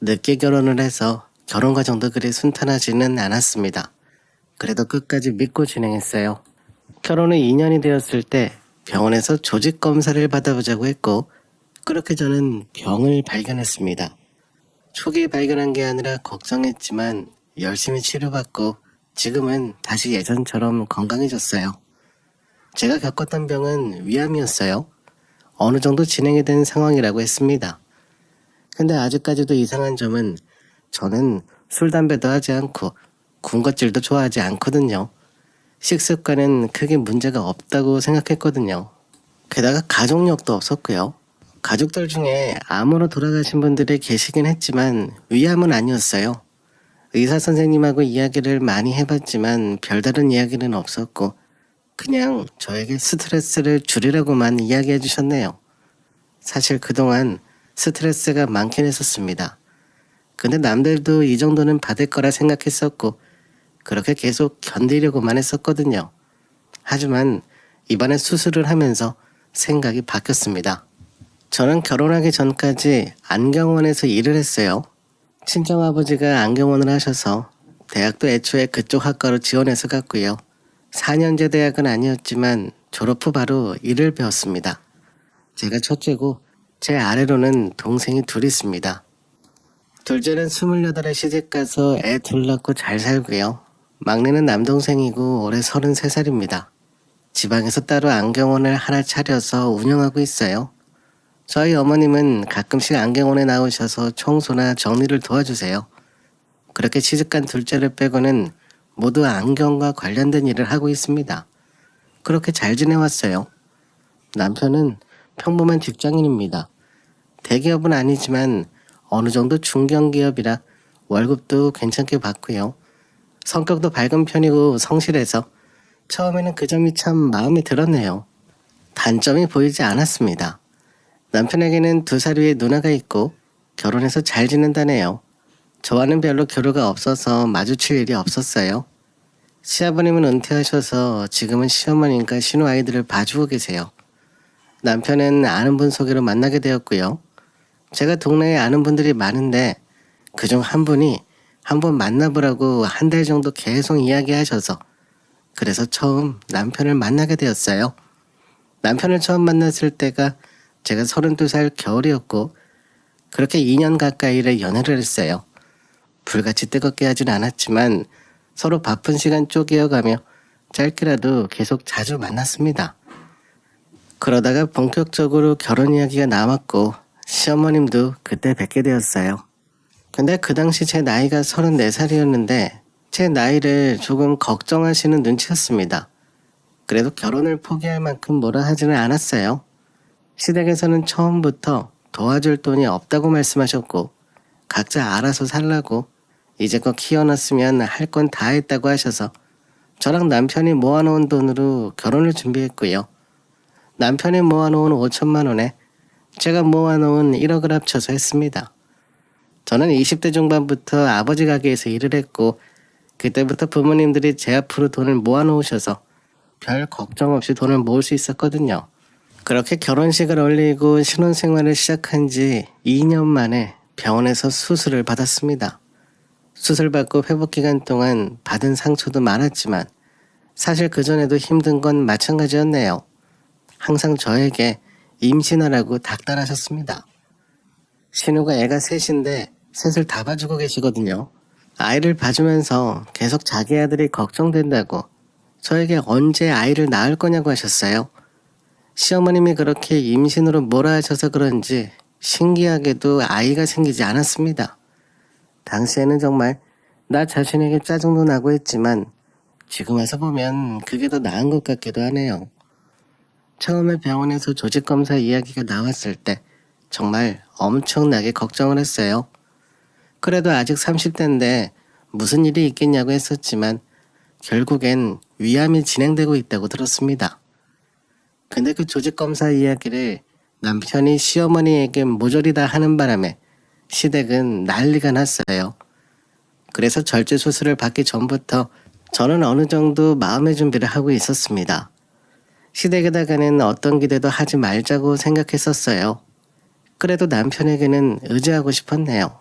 늦게 결혼을 해서 결혼 과정도 그리 순탄하지는 않았습니다. 그래도 끝까지 믿고 진행했어요. 결혼 후 2년이 되었을 때 병원에서 조직 검사를 받아보자고 했고 그렇게 저는 병을 발견했습니다. 초기에 발견한 게 아니라 걱정했지만 열심히 치료받고 지금은 다시 예전처럼 건강해졌어요. 제가 겪었던 병은 위암이었어요. 어느 정도 진행이 된 상황이라고 했습니다. 근데 아직까지도 이상한 점은 저는 술, 담배도 하지 않고 군것질도 좋아하지 않거든요. 식습관은 크게 문제가 없다고 생각했거든요. 게다가 가족력도 없었고요. 가족들 중에 암으로 돌아가신 분들이 계시긴 했지만 위암은 아니었어요. 의사 선생님하고 이야기를 많이 해봤지만 별다른 이야기는 없었고 그냥 저에게 스트레스를 줄이라고만 이야기해 주셨네요. 사실 그동안 스트레스가 많긴 했었습니다. 근데 남들도 이 정도는 받을 거라 생각했었고 그렇게 계속 견디려고만 했었거든요. 하지만 이번에 수술을 하면서 생각이 바뀌었습니다. 저는 결혼하기 전까지 안경원에서 일을 했어요. 친정아버지가 안경원을 하셔서 대학도 애초에 그쪽 학과로 지원해서 갔고요. 4년제 대학은 아니었지만 졸업 후 바로 일을 배웠습니다. 제가 첫째고 제 아래로는 동생이 둘 있습니다. 둘째는 28에 시집가서 애 둘 낳고 잘 살고요. 막내는 남동생이고 올해 33살입니다. 지방에서 따로 안경원을 하나 차려서 운영하고 있어요. 저희 어머님은 가끔씩 안경원에 나오셔서 청소나 정리를 도와주세요. 그렇게 시집간 둘째를 빼고는 모두 안경과 관련된 일을 하고 있습니다. 그렇게 잘 지내왔어요. 남편은 평범한 직장인입니다. 대기업은 아니지만 어느 정도 중견기업이라 월급도 괜찮게 받고요. 성격도 밝은 편이고 성실해서 처음에는 그 점이 참 마음에 들었네요. 단점이 보이지 않았습니다. 남편에게는 두 살 위에 누나가 있고 결혼해서 잘 지낸다네요. 저와는 별로 교류가 없어서 마주칠 일이 없었어요. 시아버님은 은퇴하셔서 지금은 시어머님과 신우 아이들을 봐주고 계세요. 남편은 아는 분 소개로 만나게 되었고요. 제가 동네에 아는 분들이 많은데 그중 한 분이 한번 만나보라고 한 달 정도 계속 이야기하셔서 그래서 처음 남편을 만나게 되었어요. 남편을 처음 만났을 때가 제가 32살 겨울이었고 그렇게 2년 가까이를 연애를 했어요. 불같이 뜨겁게 하진 않았지만 서로 바쁜 시간 쪼개어가며 짧게라도 계속 자주 만났습니다. 그러다가 본격적으로 결혼 이야기가 나왔고 시어머님도 그때 뵙게 되었어요. 근데 그 당시 제 나이가 34살이었는데 제 나이를 조금 걱정하시는 눈치였습니다. 그래도 결혼을 포기할 만큼 뭐라 하지는 않았어요. 시댁에서는 처음부터 도와줄 돈이 없다고 말씀하셨고 각자 알아서 살라고 이제껏 키워놨으면 할 건 다 했다고 하셔서 저랑 남편이 모아놓은 돈으로 결혼을 준비했고요. 남편이 모아놓은 5천만 원에 제가 모아놓은 1억을 합쳐서 했습니다. 저는 20대 중반부터 아버지 가게에서 일을 했고 그때부터 부모님들이 제 앞으로 돈을 모아놓으셔서 별 걱정 없이 돈을 모을 수 있었거든요. 그렇게 결혼식을 올리고 신혼생활을 시작한 지 2년 만에 병원에서 수술을 받았습니다. 수술받고 회복 기간 동안 받은 상처도 많았지만 사실 그전에도 힘든 건 마찬가지였네요. 항상 저에게 임신하라고 닥달하셨습니다. 신우가 애가 셋인데 셋을 다 봐주고 계시거든요. 아이를 봐주면서 계속 자기 아들이 걱정된다고 저에게 언제 아이를 낳을 거냐고 하셨어요. 시어머님이 그렇게 임신으로 몰아 하셔서 그런지 신기하게도 아이가 생기지 않았습니다. 당시에는 정말 나 자신에게 짜증도 나고 했지만 지금 와서 보면 그게 더 나은 것 같기도 하네요. 처음에 병원에서 조직검사 이야기가 나왔을 때 정말 엄청나게 걱정을 했어요. 그래도 아직 30대인데 무슨 일이 있겠냐고 했었지만 결국엔 위암이 진행되고 있다고 들었습니다. 근데 그 조직검사 이야기를 남편이 시어머니에게 모조리 다 하는 바람에 시댁은 난리가 났어요. 그래서 절제 수술을 받기 전부터 저는 어느 정도 마음의 준비를 하고 있었습니다. 시댁에다가는 어떤 기대도 하지 말자고 생각했었어요. 그래도 남편에게는 의지하고 싶었네요.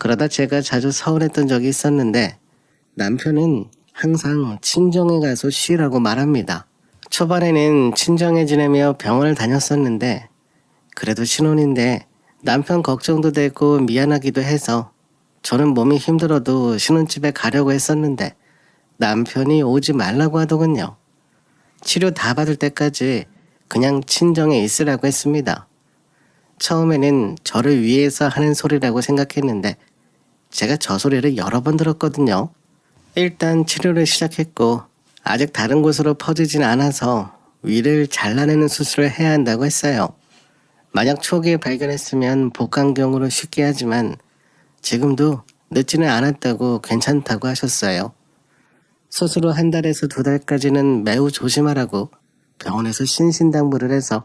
그러다 제가 자주 서운했던 적이 있었는데 남편은 항상 친정에 가서 쉬라고 말합니다. 초반에는 친정에 지내며 병원을 다녔었는데 그래도 신혼인데 남편 걱정도 되고 미안하기도 해서 저는 몸이 힘들어도 신혼집에 가려고 했었는데 남편이 오지 말라고 하더군요. 치료 다 받을 때까지 그냥 친정에 있으라고 했습니다. 처음에는 저를 위해서 하는 소리라고 생각했는데 제가 저 소리를 여러 번 들었거든요. 일단 치료를 시작했고 아직 다른 곳으로 퍼지진 않아서 위를 잘라내는 수술을 해야 한다고 했어요. 만약 초기에 발견했으면 복강경으로 쉽게 하지만 지금도 늦지는 않았다고 괜찮다고 하셨어요. 후한 달에서 두 달까지는 매우 조심하라고 병원에서 신신당부를 해서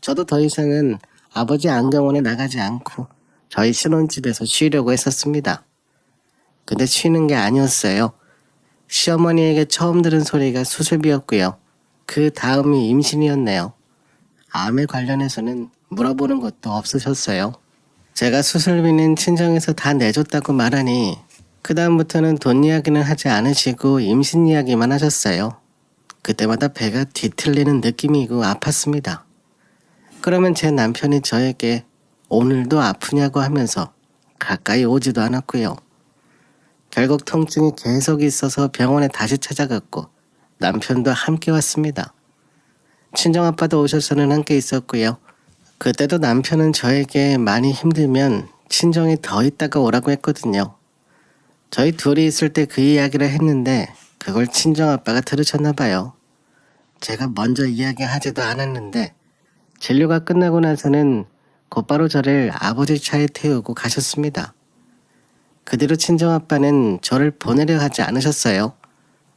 저도 더 이상은 아버지 안경원에 나가지 않고 저희 신혼집에서 쉬려고 했었습니다. 근데 쉬는 게 아니었어요. 시어머니에게 처음 들은 소리가 수술비였고요. 그 다음이 임신이었네요. 암에 관련해서는 물어보는 것도 없으셨어요. 제가 수술비는 친정에서 다 내줬다고 말하니 그다음부터는 돈 이야기는 하지 않으시고 임신 이야기만 하셨어요. 그때마다 배가 뒤틀리는 느낌이고 아팠습니다. 그러면 제 남편이 저에게 오늘도 아프냐고 하면서 가까이 오지도 않았고요. 결국 통증이 계속 있어서 병원에 다시 찾아갔고 남편도 함께 왔습니다. 친정아빠도 오셔서는 함께 있었고요. 그때도 남편은 저에게 많이 힘들면 친정에 더 있다가 오라고 했거든요. 저희 둘이 있을 때 그 이야기를 했는데 그걸 친정아빠가 들으셨나 봐요. 제가 먼저 이야기하지도 않았는데 진료가 끝나고 나서는 곧바로 저를 아버지 차에 태우고 가셨습니다. 그 뒤로 친정아빠는 저를 보내려 하지 않으셨어요.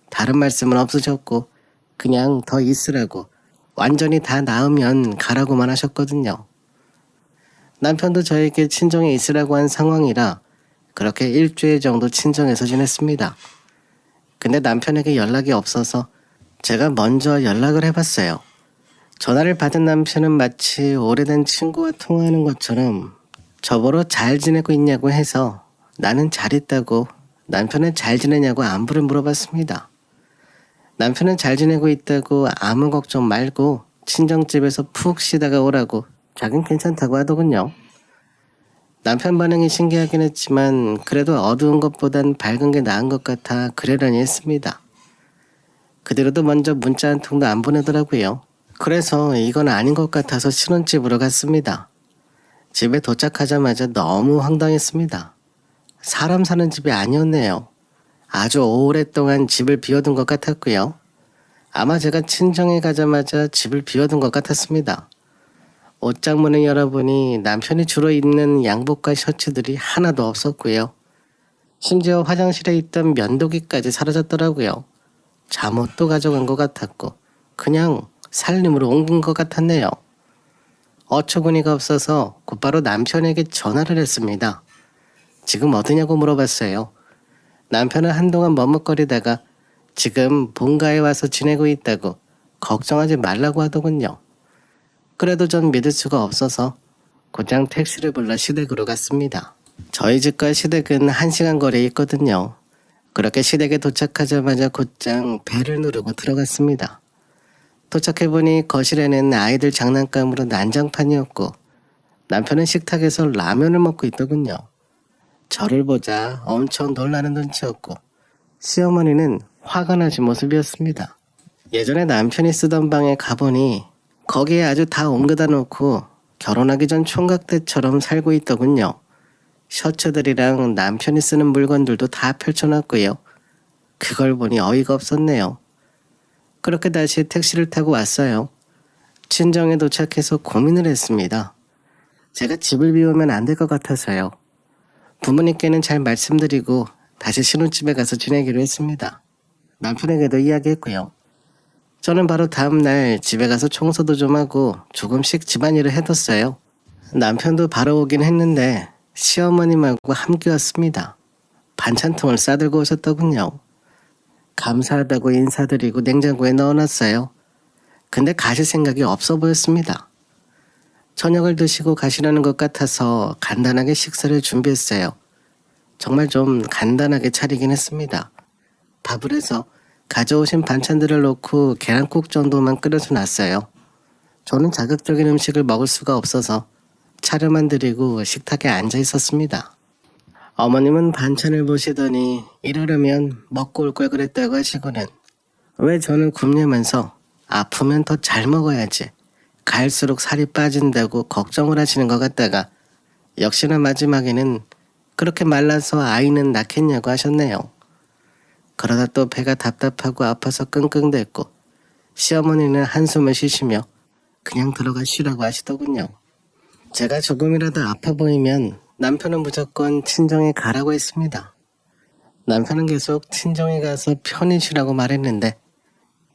다른 말씀은 없으셨고 그냥 더 있으라고 완전히 다 나으면 가라고만 하셨거든요. 남편도 저에게 친정에 있으라고 한 상황이라 그렇게 일주일 정도 친정에서 지냈습니다. 근데 남편에게 연락이 없어서 제가 먼저 연락을 해봤어요. 전화를 받은 남편은 마치 오래된 친구와 통화하는 것처럼 저보러 잘 지내고 있냐고 해서 나는 잘 있다고 남편은 잘 지내냐고 안부를 물어봤습니다. 남편은 잘 지내고 있다고 아무 걱정 말고 친정집에서 푹 쉬다가 오라고 자긴 괜찮다고 하더군요. 남편 반응이 신기하긴 했지만 그래도 어두운 것보단 밝은 게 나은 것 같아 그러려니 했습니다. 그대로도 먼저 문자 한 통도 안 보내더라고요. 그래서 이건 아닌 것 같아서 신혼집으로 갔습니다. 집에 도착하자마자 너무 황당했습니다. 사람 사는 집이 아니었네요. 아주 오랫동안 집을 비워둔 것 같았고요. 아마 제가 친정에 가자마자 집을 비워둔 것 같았습니다. 옷장문을 열어보니 남편이 주로 입는 양복과 셔츠들이 하나도 없었고요. 심지어 화장실에 있던 면도기까지 사라졌더라고요. 잠옷도 가져간 것 같았고 그냥 살림으로 옮긴 것 같았네요. 어처구니가 없어서 곧바로 남편에게 전화를 했습니다. 지금 어디냐고 물어봤어요. 남편은 한동안 머뭇거리다가 지금 본가에 와서 지내고 있다고 걱정하지 말라고 하더군요. 그래도 전 믿을 수가 없어서 곧장 택시를 불러 시댁으로 갔습니다. 저희 집과 시댁은 한시간 거리에 있거든요. 그렇게 시댁에 도착하자마자 곧장 배를 누르고 들어갔습니다. 도착해보니 거실에는 아이들 장난감으로 난장판이었고 남편은 식탁에서 라면을 먹고 있더군요. 저를 보자 엄청 놀라는 눈치였고 시어머니는 화가 나신 모습이었습니다. 예전에 남편이 쓰던 방에 가보니 거기에 아주 다 옮겨다 놓고 결혼하기 전 총각 때처럼 살고 있더군요. 셔츠들이랑 남편이 쓰는 물건들도 다 펼쳐놨고요. 그걸 보니 어이가 없었네요. 그렇게 다시 택시를 타고 왔어요. 친정에 도착해서 고민을 했습니다. 제가 집을 비우면 안 될 것 같아서요. 부모님께는 잘 말씀드리고 다시 신혼집에 가서 지내기로 했습니다. 남편에게도 이야기했고요. 저는 바로 다음날 집에 가서 청소도 좀 하고 조금씩 집안일을 해뒀어요. 남편도 바로 오긴 했는데 시어머님하고 함께 왔습니다. 반찬통을 싸들고 오셨더군요. 감사하다고 인사드리고 냉장고에 넣어놨어요. 근데 가실 생각이 없어 보였습니다. 저녁을 드시고 가시려는 것 같아서 간단하게 식사를 준비했어요. 정말 좀 간단하게 차리긴 했습니다. 밥을 해서 가져오신 반찬들을 넣고 계란국 정도만 끓여서 놨어요. 저는 자극적인 음식을 먹을 수가 없어서 차려만 드리고 식탁에 앉아 있었습니다. 어머님은 반찬을 보시더니 이러려면 먹고 올 걸 그랬다고 하시고는 왜 저는 굶냐면서 아프면 더 잘 먹어야지 갈수록 살이 빠진다고 걱정을 하시는 것 같다가 역시나 마지막에는 그렇게 말라서 아이는 낳겠냐고 하셨네요. 그러다 또 배가 답답하고 아파서 끙끙댔고 시어머니는 한숨을 쉬시며 그냥 들어가 쉬라고 하시더군요. 제가 조금이라도 아파 보이면 남편은 무조건 친정에 가라고 했습니다. 남편은 계속 친정에 가서 편히 쉬라고 말했는데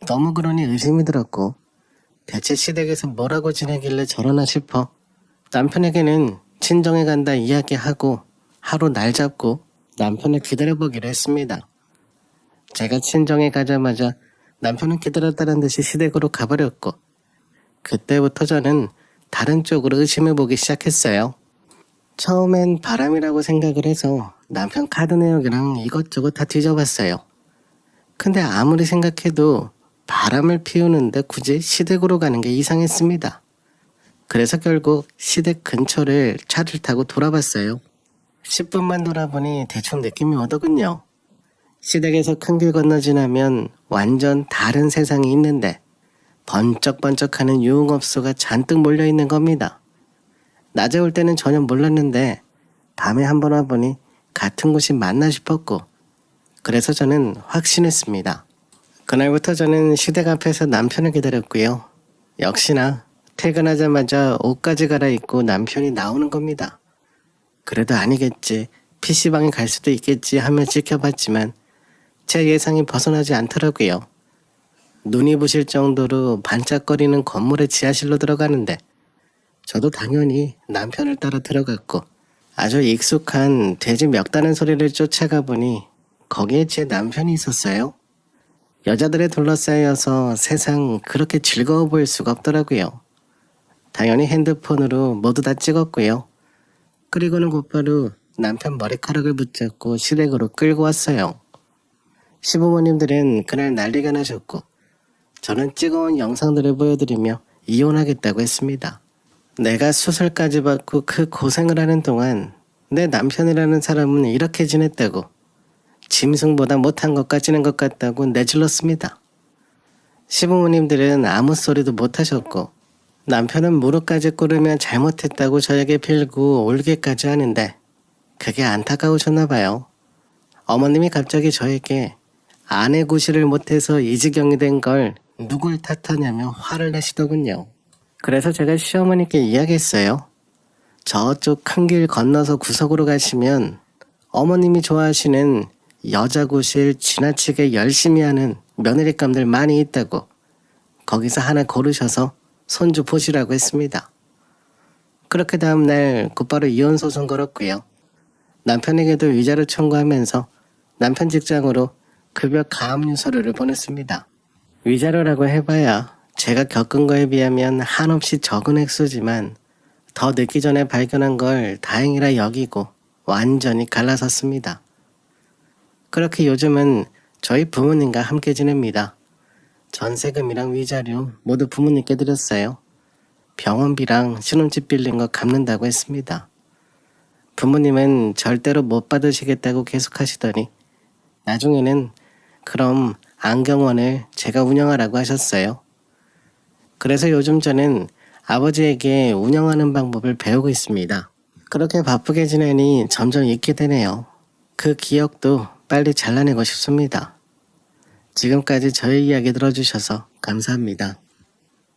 너무 그러니 의심이 들었고 대체 시댁에서 뭐라고 지내길래 저러나 싶어 남편에게는 친정에 간다 이야기하고 하루 날 잡고 남편을 기다려보기로 했습니다. 제가 친정에 가자마자 남편은 기다렸다는 듯이 시댁으로 가버렸고 그때부터 저는 다른 쪽으로 의심해보기 시작했어요. 처음엔 바람이라고 생각을 해서 남편 카드 내역이랑 이것저것 다 뒤져봤어요. 근데 아무리 생각해도 바람을 피우는데 굳이 시댁으로 가는 게 이상했습니다. 그래서 결국 시댁 근처를 차를 타고 돌아봤어요. 10분만 돌아보니 대충 느낌이 오더군요. 시댁에서 큰 길 건너 지나면 완전 다른 세상이 있는데 번쩍번쩍하는 유흥업소가 잔뜩 몰려 있는 겁니다. 낮에 올 때는 전혀 몰랐는데 밤에 한 번 와보니 같은 곳이 맞나 싶었고 그래서 저는 확신했습니다. 그날부터 저는 시댁 앞에서 남편을 기다렸고요. 역시나 퇴근하자마자 옷까지 갈아입고 남편이 나오는 겁니다. 그래도 아니겠지. PC방에 갈 수도 있겠지 하며 지켜봤지만 제 예상이 벗어나지 않더라고요. 눈이 부실 정도로 반짝거리는 건물의 지하실로 들어가는데 저도 당연히 남편을 따라 들어갔고 아주 익숙한 돼지 멱다는 소리를 쫓아가 보니 거기에 제 남편이 있었어요. 여자들에 둘러싸여서 세상 그렇게 즐거워 보일 수가 없더라고요. 당연히 핸드폰으로 모두 다 찍었고요. 그리고는 곧바로 남편 머리카락을 붙잡고 시댁으로 끌고 왔어요. 시부모님들은 그날 난리가 나셨고 저는 찍어온 영상들을 보여드리며 이혼하겠다고 했습니다. 내가 수술까지 받고 그 고생을 하는 동안 내 남편이라는 사람은 이렇게 지냈다고 짐승보다 못한 것 까지는 것 같다고 내질렀습니다. 시부모님들은 아무 소리도 못하셨고 남편은 무릎까지 꿇으며 잘못했다고 저에게 빌고 울기까지 하는데 그게 안타까우셨나 봐요. 어머님이 갑자기 저에게 아내 구실을 못해서 이 지경이 된 걸 누굴 탓하냐며 화를 내시더군요. 그래서 제가 시어머니께 이야기했어요. 저쪽 큰 길 건너서 구석으로 가시면 어머님이 좋아하시는 여자 구실 지나치게 열심히 하는 며느리감들 많이 있다고 거기서 하나 고르셔서 손주 보시라고 했습니다. 그렇게 다음날 곧바로 이혼 소송 걸었고요. 남편에게도 위자료 청구하면서 남편 직장으로 급여 가압류 서류를 보냈습니다. 위자료라고 해봐야 제가 겪은 거에 비하면 한없이 적은 액수지만 더 늦기 전에 발견한 걸 다행이라 여기고 완전히 갈라섰습니다. 그렇게 요즘은 저희 부모님과 함께 지냅니다. 전세금이랑 위자료 모두 부모님께 드렸어요. 병원비랑 신혼집 빌린 거 갚는다고 했습니다. 부모님은 절대로 못 받으시겠다고 계속 하시더니 나중에는 그럼 안경원을 제가 운영하라고 하셨어요. 그래서 요즘 저는 아버지에게 운영하는 방법을 배우고 있습니다. 그렇게 바쁘게 지내니 점점 잊게 되네요. 그 기억도 빨리 잘라내고 싶습니다. 지금까지 저의 이야기 들어주셔서 감사합니다.